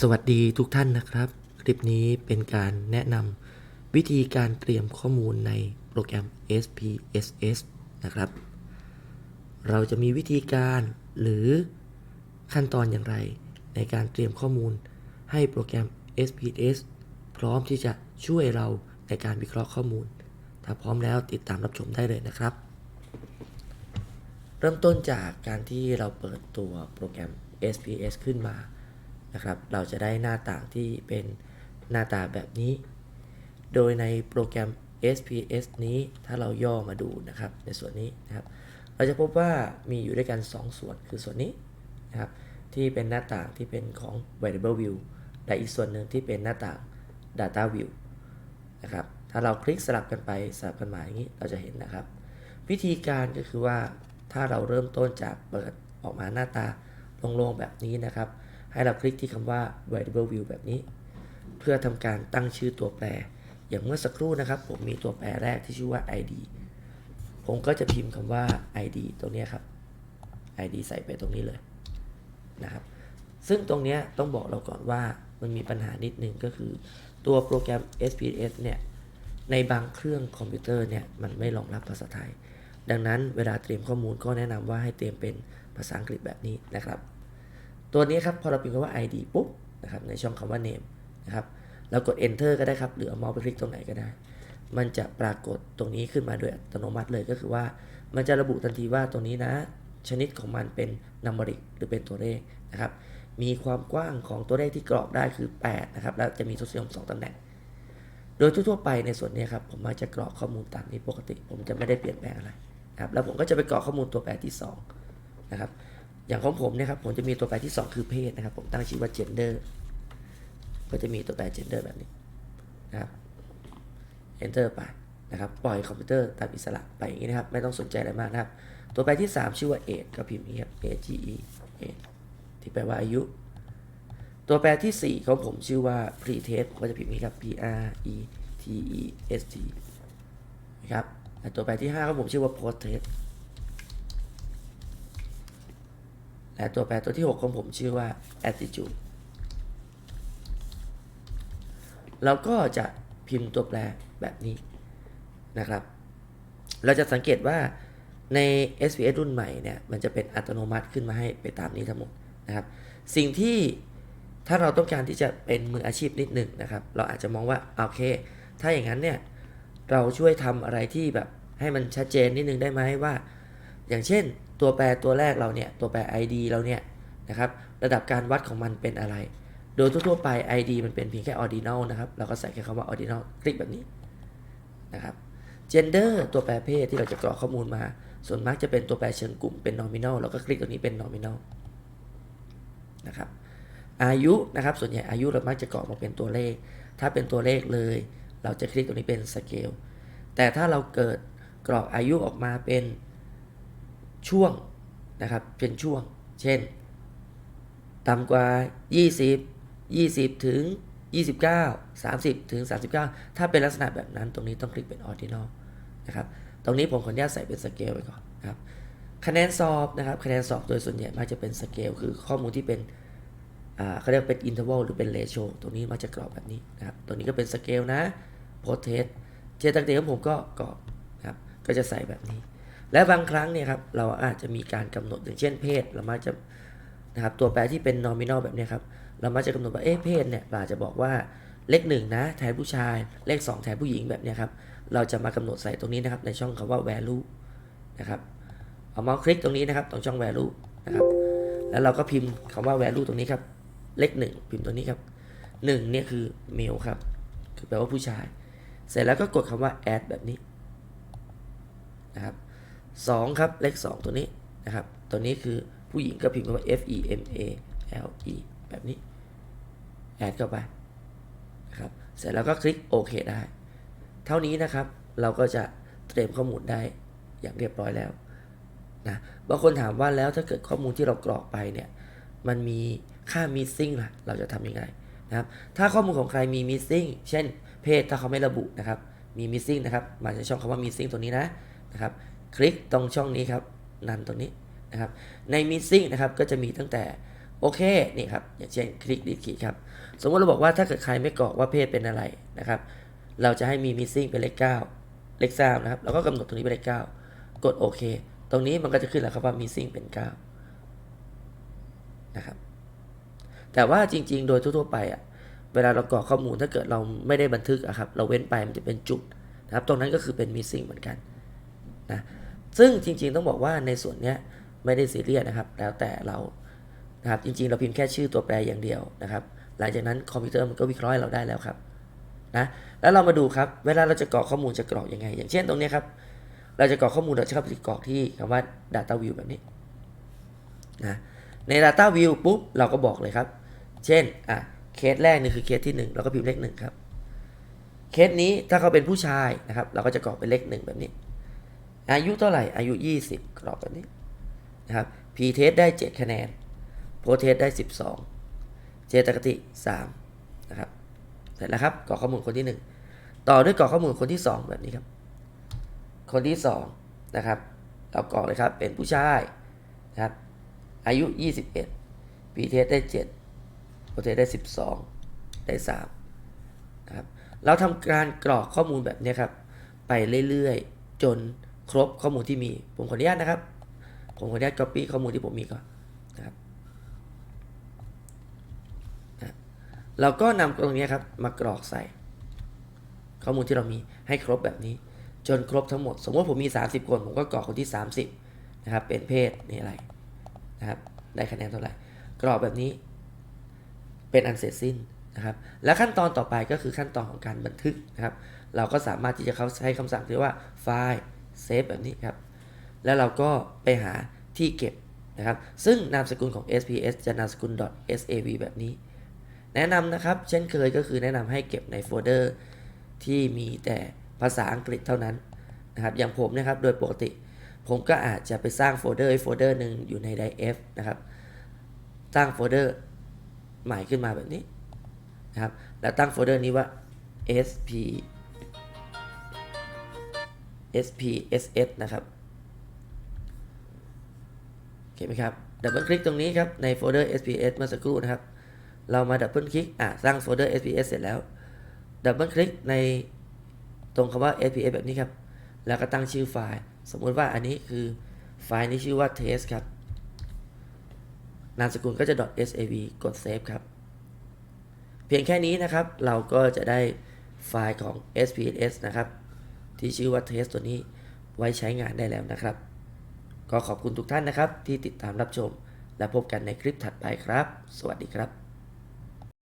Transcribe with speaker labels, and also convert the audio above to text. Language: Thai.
Speaker 1: สวัสดีทุกท่านนะครับ คลิปนี้เป็นการแนะนำวิธีการเตรียมข้อมูลในโปรแกรม SPSS นะครับ เราจะมีวิธีการหรือขั้นตอนอย่างไร ในการเตรียมข้อมูลให้โปรแกรม SPSS พร้อมที่จะช่วยเราในการวิเคราะห์ข้อมูล ถ้าพร้อมแล้วติดตามรับชมได้เลยนะครับ เริ่มต้นจากการที่เราเปิดตัวโปรแกรม SPS ขึ้นมา นะครับ เราจะได้หน้าต่างที่เป็นหน้าตาแบบนี้ โดยในโปรแกรม SPS นี้ถ้าเราย่อมาดูนะครับ ในส่วนนี้นะครับ เราจะพบว่ามีอยู่ด้วยกัน 2 ส่วนคือส่วนนี้นะครับ ที่เป็นหน้าต่างที่เป็นของ variable view และอีกส่วนหนึ่งที่เป็นหน้าต่าง data view นะครับ ถ้าเราคลิกสลับกันไปสลับกันมาอย่างนี้เราจะเห็นนะครับ วิธีการก็คือว่าถ้าเราเริ่มต้นจากเปิดออกมาหน้าตาโล่งๆแบบนี้นะครับ ให้เราคลิกที่คำว่า variable view แบบนี้ เพื่อทำการตั้งชื่อตัวแปร อย่างเมื่อสักครู่นะครับ ผมมีตัวแปรแรกที่ชื่อว่า id ผมก็จะพิมพ์คำว่า id ตรงนี้ครับ id ใส่ไปตรงนี้เลยนะครับ ซึ่งตรงนี้ต้องบอกเราก่อนว่ามันมีปัญหานิดนึงก็คือ ตัวโปรแกรม SPS เนี่ย ในบางเครื่องคอมพิวเตอร์เนี่ย มันไม่รองรับภาษาไทย ดังนั้นเวลาเตรียมข้อมูลก็แนะนำว่าให้เตรียมเป็นภาษาอังกฤษแบบนี้นะครับ ตัวนี้ครับพอเราพิมพ์คำว่า id ปุ๊บนะครับในช่องคำว่า name นะครับเรากด enter ก็ได้ครับ หรือเอาเมาส์ไปคลิกตรงไหนก็ได้ มันจะปรากฏตรงนี้ขึ้นมาโดยอัตโนมัติเลยก็คือว่า มันจะระบุทันทีว่าตรงนี้นะ ชนิดของมันเป็นนัมบริกหรือเป็นตัวเลขนะครับ มีความกว้างของตัวเลขที่กรอกได้คือ 8 นะครับ แล้วจะมีทศนิยม 2ตำแหน่ง โดยทั่วๆไปในส่วนนี้ครับ ผมมักจะกรอกข้อมูลตามนี้ปกติ ผมจะไม่ได้เปลี่ยนแปลงอะไรนะครับ แล้วผมก็จะไปกรอกข้อมูลตัวแปรที่2นะครับ อย่างของผมเนี่ยครับผมจะมีตัวแปรที่ 2 คือเพศนะครับ ผมตั้งชื่อว่า gender ก็จะมีตัวแปร gender แบบนี้นะครับ enter ไปนะครับ ปล่อยคอมพิวเตอร์ตามอิสระไปอย่างนี้นะครับ ไม่ต้องสนใจอะไรมากนะครับ ตัวแปรที่ 3 ชื่อว่า age ก็พิมพ์นี้ครับ age age ที่แปลว่าอายุ ตัวแปรที่ 4 ของผมชื่อว่า pre test ก็จะพิมพ์นี้ครับ p r e t e s t นะครับตัวแปรที่5ของผมชื่อว่า post test และตัวแปรตัวที่ 6 ของผมชื่อว่า attitude เราก็จะพิมพ์ตัวแปรแบบนี้นะครับ เราจะสังเกตว่าใน SPS รุ่นใหม่เนี่ย มันจะเป็นอัตโนมัติขึ้นมาให้ไปตามนี้ทั้งหมดนะครับ สิ่งที่ถ้าเราต้องการที่จะเป็นมืออาชีพนิดหนึ่งนะครับ เราอาจจะมองว่าโอเค ถ้าอย่างนั้นเนี่ย เราช่วยทำอะไรที่แบบให้มันชัดเจนนิดนึงได้ไหมว่า อย่างเช่น ตัวแปรตัวแรกเราเนี่ยตัวแปร ID เราเนี่ยนะครับระดับการวัดของมันเป็นอะไร โดยทั่วๆไป ID มันเป็นเพียงแค่ ordinal นะครับเราก็ใส่แค่คำว่า ordinal คลิกแบบนี้นะครับ gender ตัวแปรเพศที่เราจะกรอกข้อมูลมา ส่วนมากจะเป็นตัวแปรเชิงกลุ่มเป็น nominal เราก็คลิกตรงนี้เป็น nominal นะครับอายุนะครับส่วนใหญ่อายุเรามักจะกรอกมาเป็นตัวเลข ถ้าเป็นตัวเลขเลย เราจะคลิกตรงนี้เป็น scale แต่ถ้าเราเกิดกรอกอายุออกมาเป็น ช่วงนะครับเป็นช่วง เช่น ต่ำกว่า 20 20 ถึง 29 30 ถึง 39 ถ้าเป็นลักษณะแบบนั้นตรงนี้ต้องคลิกเป็น ordinal นะครับตรงนี้ผมขออนุญาตใส่เป็นสเกลไว้ก่อนนะครับคะแนนสอบนะครับคะแนนสอบโดยส่วนใหญ่มักจะเป็นสเกลคือข้อมูลที่เป็นอ่าเขาเรียกเป็น interval หรือเป็น ratio ตรงนี้มักจะกรอกแบบนี้นะครับตรงนี้ก็เป็นสเกลนะ post test เจตักเตของผมก็กรอกนะครับก็จะใส่แบบนี้ และบางครั้งเนี่ยครับเราอาจจะมีการกำหนดอย่างเช่นเพศ เรามักจะนะครับตัวแปรที่เป็น nominal แบบนี้ครับเรามักจะกำหนดว่าเอ๊ะเพศเนี่ยเราจะบอกว่าเลขหนึ่งนะแทนผู้ชาย เลข 2 แทนผู้หญิงแบบนี้ครับเราจะมากำหนดใส่ตรงนี้นะครับในช่องคำว่า value นะครับเอาเมาส์คลิกตรงนี้นะครับตรงช่อง value นะครับแล้วเราก็พิมพ์คำว่า value ตรงนี้ครับเลขหนึ่งพิมพ์ตัวนี้ครับหนึ่งเนี่ยคือ male ครับคือแปลว่าผู้ชาย เสร็จแล้วก็กดคำว่า add แบบนี้นะครับ สองครับ เลขสองตัวนี้นะครับ ตัวนี้คือผู้หญิงก็พิมพ์ว่า f e m a l e แบบนี้ add เข้าไปนะครับ เสร็จแล้วก็คลิกโอเคได้ เท่านี้นะครับ เราก็จะเตรียมข้อมูลได้อย่างเรียบร้อยแล้วนะบางคนถามว่าแล้วถ้าเกิดข้อมูลที่เรากรอกไปเนี่ย มันมีค่า missing ล่ะ เราจะทำยังไงนะครับ ถ้าข้อมูลของใครมี missing เช่น เพศถ้าเขาไม่ระบุนะครับ มี missing นะครับ มาจากช่องคำว่า missing ตัวนี้นะนะครับ คลิกตรงช่องนี้ครับนันตรงนี้นะครับใน missing นะครับก็จะมีตั้งแต่โอเคนี่ครับอย่างเช่นคลิกดีดขีครับสมมติเราบอกว่าถ้าเกิดใครไม่กรอกว่าเพศเป็นอะไรนะครับ เราจะให้มี missing เป็นเลข 9 เลข3นะครับเราก็กำหนดตรงนี้เป็นเลข 9 กดโอเคตรงนี้มันก็จะขึ้นแล้วครับว่า missing เป็น 9 นะครับแต่ว่าจริง ๆ โดยทั่วๆไปอะเวลาเรากรอกข้อมูลถ้าเกิดเราไม่ได้บันทึกอะครับเราเว้นไปมันจะเป็นจุดนะครับตรงนั้นก็คือเป็น missing เหมือนกันนะ ซึ่งจริงๆต้องบอกว่าในส่วนนี้ไม่ได้ซีเรียสนะครับ แล้วแต่เรานะครับจริงๆ เราพิมพ์แค่ชื่อตัวแปรอย่างเดียวนะครับ หลังจากนั้นคอมพิวเตอร์มันก็วิเคราะห์เราได้แล้วครับนะแล้วเรามาดูครับ เวลาเราจะกรอกข้อมูลจะกรอกยังไง อย่างเช่นตรงนี้ครับ เราจะกรอกข้อมูลเราจะเข้าไปกรอกที่คำว่า data view แบบนี้นะใน data view ปุ๊บเราก็บอกเลยครับ เช่นอะเคสแรกนี่คือเคสที่ 1 เราก็พิมพ์เลข1ครับ เคสนี้ถ้าเขาเป็นผู้ชายนะครับ เราก็จะกรอกเป็นเลข1แบบนี้ อายุเท่าไหร่ อายุ 20 กรอกแบบนี้นะครับ p test ได้ 7 คะแนนโพเทสได้ 12 เจตกติ 3 นะครับ เสร็จแล้วครับกรอกข้อมูลคนที่ 1 ต่อด้วยกรอกข้อมูลคนที่ 2 แบบนี้ครับ คนที่ 2 นะครับ เรากรอกเลยครับ เป็นผู้ชายนะครับ อายุ 21 p test ได้7โพเทสได้ 12 ได้ 3 นะครับ เราทำการกรอกข้อมูลแบบนี้ครับ ไปเรื่อยๆ จน ครบข้อมูลที่มี ผมขออนุญาตนะครับ ผมขออนุญาต copy ข้อมูลที่ผมมีก่อนนะครับนะเราก็นำตรงนี้ครับมากรอกใส่ ข้อมูลที่เรามีให้ครบแบบนี้ จนครบทั้งหมด สมมติผมมี 30 คน ผมก็กรอกคนที่ 30นะครับเป็นเพศนี่อะไรนะครับได้คะแนนเท่าไหร่ กรอกแบบนี้เป็นอันเสร็จสิ้นนะครับและขั้นตอนต่อไปก็คือขั้นตอนของการบันทึกนะครับ เราก็สามารถที่จะเข้าใช้คำสั่งที่ว่าไฟล์ เซฟแบบนี้ครับ แล้วเราก็ไปหาที่เก็บนะครับ ซึ่งนามสกุลของ SPS จะนามสกุล .sav แบบนี้ แนะนำนะครับ เช่นเคยก็คือแนะนำให้เก็บในโฟลเดอร์ที่มีแต่ภาษาอังกฤษเท่านั้นนะครับ อย่างผมนะครับ โดยปกติ ผมก็อาจจะไปสร้างโฟลเดอร์โฟลเดอร์หนึ่งอยู่ใน DF นะครับ สร้างโฟลเดอร์ใหม่ขึ้นมาแบบนี้นะครับ แล้วตั้งโฟลเดอร์นี้ว่า sp spss นะครับโอเคไหมครับดับเบิลคลิกตรงนี้ครับในโฟลเดอร์ SPS เมื่อสักครู่นะครับ เรามาดับเบิลคลิกอะสร้างโฟลเดอร์ SPS เสร็จแล้วดับเบิลคลิกในตรงคำว่า SPS แบบนี้ครับ แล้วก็ตั้งชื่อไฟล์ สมมุติว่าอันนี้คือไฟล์นี้ชื่อว่า test ครับนามสกุลก็จะ .sav กด save ครับ เพียงแค่นี้นะครับเราก็จะได้ไฟล์ของ SPSS นะครับ ที่ชื่อว่าเทสตัวนี้ไว้ใช้งานได้แล้วนะครับ ก็ขอบคุณทุกท่านนะครับที่ติดตามรับชม และพบกันในคลิปถัดไปครับ สวัสดีครับ